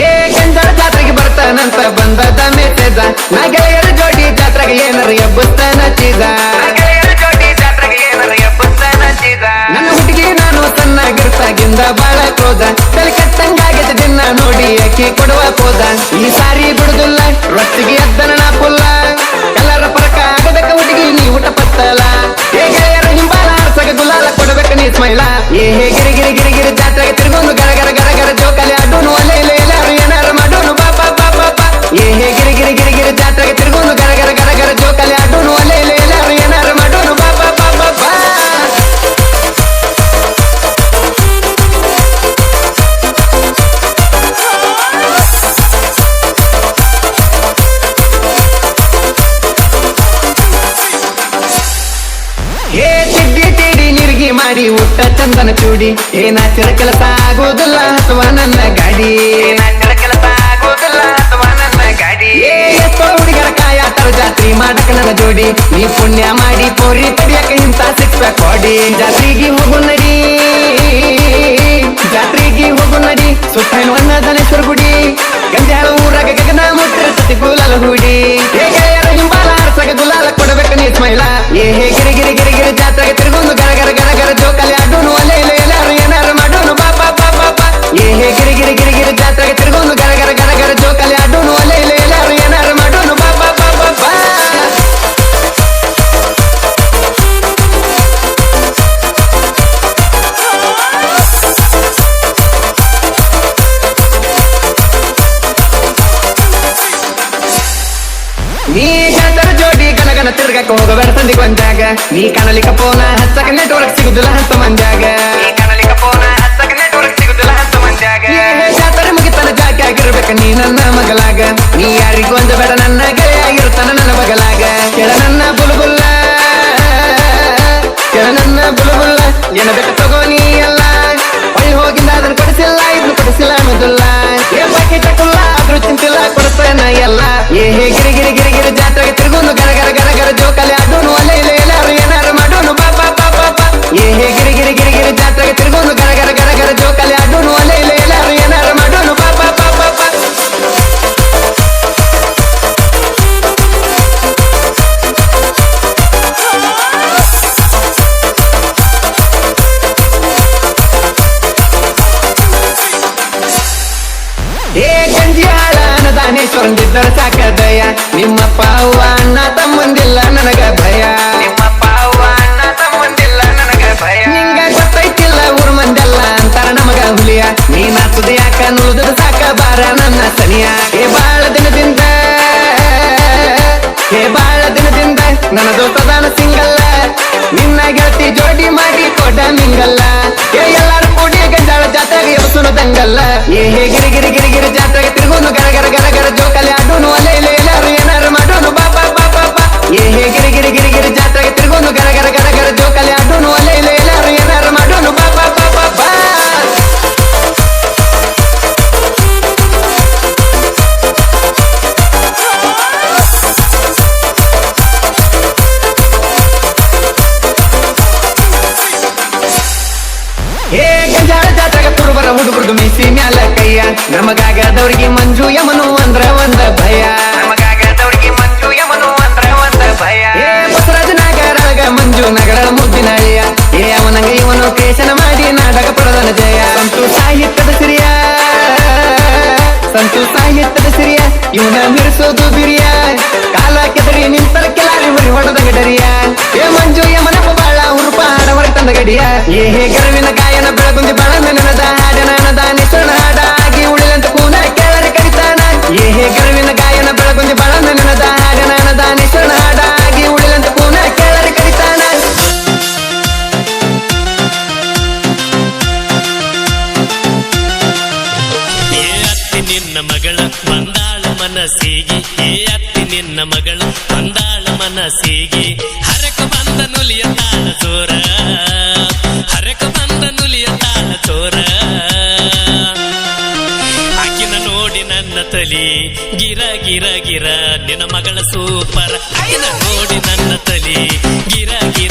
ಏ ಗಂಜಾಳ ಜಾತ್ರೆಗೆ ಬರ್ತಾನಂತ ಬಂದದ ಮೆಸೇಜ ನಾ ಗೆಳೆಯರ ಜೋಡಿ ಜಾತ್ರೆಗೆ ಏನಾರ ಎಬ್ಬಸ್ತಾನ ಚೀಜ ಮಾಡಿ ಊಟ ಚಂದನ ಚೂಡಿ. ಏನಾಚರ ಕೆಲಸ ಆಗೋದಿಲ್ಲ ಅಥವಾ ನನ್ನ ಗಾಡಿ? ಕೆಲಸ ಆಗೋದಿಲ್ಲ ಅಥವಾ ನನ್ನ ಗಾಡಿ? ಎಷ್ಟೋ ಹುಡುಗರ ಕಾಯಾತರ ಜಾತ್ರಿ ಮಾಡಕ ನನ್ನ ಜೋಡಿ. ನೀ ಪುಣ್ಯ ಮಾಡಿ ಪೋರಿ ತಡಿಯಕ ಇಂತ ಸಿಕ್ಸ್ ಪ್ಯಾಕ್ ಕೊಡಿ. ಜಾತ್ರೆಗೆ ಹೋಗು ನಡಿ ಜಾತ್ರೆಗೆ ಹೋಗು ನಡಿ. ಸುತ್ತ ಅನ್ನದಾನೇಶ್ವರ ಗುಡಿ ಜೋಡಿ ಗನಗನ ತಿರ್ಗಕ್ಕ ಹೋಗಬೇಡ ಸಂದಿ ಬಂದಾಗ. ನೀ ಕನಲಿಕ ಪೋನ ಹಚ್ಚಕ ನೆಟ್ವರ್ಕ್ ಸಿಗುದಿಲ್ಲ ಹಂತ ಮಂಜಾಗ ಜಾತ್ರೆ ಮುಗಿತನ ಜಾಕಿ ಆಗಿರ್ಬೇಕ ನೀ ನನ್ನ ಮಗಲಾಗ ನೀ ಯಾರಿಗೂ ಬೇಡ ನನ್ನ ಗೆಳೆಯಾಗಿರ್ತಾನ ನನ್ನ ಮಗಲಾಗ ಕೆಳ ನನ್ನ ಬುಲುಬುಲ್ಲ ಕೆಳ ನನ್ನ ಬುಲುಬುಲ್ಲ. ಏನ ಬೇಕ ತಗೋ ನೀ ಎಲ್ಲ. ಹೊಳ್ಳಿ ಹೋಗಿಂದ ಅದನ್ನ ಕೊಡಿಸಿಲ್ಲ ಇದನ್ನ ಕೊಡಿಸಿಲ್ಲ ಅನ್ನೋದಿಲ್ಲ. ಏ ಬಾಕಿ ತಕ್ಕಲ್ಲ ಆದ್ರೂ ಚಿಂತಿಲ್ಲ ಕೊಡ್ತಾನ ಎಲ್ಲ. ಏ ಹೇ ಅನ್ನದಾನೇಶ್ವರಂದಿದ್ದರ ಸಾಕದಯ್ಯ ನಿಮ್ಮಪ್ಪ ಅವ್ವ ನಿನ್ನ ಜೋಡಿ ಮಾಡಿ ಕೊಡ ಮಿಂಗಲ್ಲ ಎಲ್ಲಾರು ಕೂಡಿ ಗಂಜಾಳ ಜಾತ್ರೆಗೆ ಯೋಚನ ದಂಗಲ್ಲ ಏ ಗಿರಿ ಗಿರಿ ಗಿರಿ ಗಿರಿ ಜಾತ್ರೆಗೆ ತಿರುಗುನು ಗರ ಗರ ಗರ ಗರ, ಜೋಕಾಲಿ ಆಡೋನು ಅಲ್ಲೇ. ಮಾಡಿ ನಾಟಕ ಪಡೆದನ ಜಯ. ಸಂತು ಸಾಹಿತ್ಯದ ಸಿರಿಯ. ಸಂತು ಸಾಹಿತ್ಯದ ಸಿರಿಯ. ಇವನ ಮಿರಿಸೋದು ಬಿರಿಯ. ಕಾಲ ಕೆದರಿ ನಿಂತರ ಕೆಲಾರಿ ಮರಿ ಹೊಡೆದ ಗಡರಿಯ. ಏ ಮಂಜು ಯಮನಪ್ಪ ಬಾಳ, ಉರುಪ ಹಡವರ ತಂದ ಗಡಿಯ. ಏ ಹೇ, ಗರವಿನ ಗಾಯನ ಬೆಳಗುಂದಿ ಬಳಂದ ನಿನ್ನ ಮಗಳ ಬಂದಾಳ ಮನಸ್ಸಿಗೆ ಏ ಅತ್ತಿ ನಿನ್ನ ಮಗಳ ಬಂದಾಳ ಮನಸ್ಸಿಗೆ. ಹರಕ ಬಂದ ನುಲಿಯ ತಾಳ ತೋರ, ಹರಕ ಬಂದ ನುಲಿಯ ತಾಳ ತೋರ. ಆಕಿನ ನೋಡಿ ನನ್ನ ತಲಿ, ಗಿರ ಗಿರ ಗಿರ, ನಿನ್ನ ಮಗಳ ಸೂಪರ್. ಆಕಿನ ನೋಡಿ ನನ್ನ ತಲಿ, ಗಿರ ಗಿರ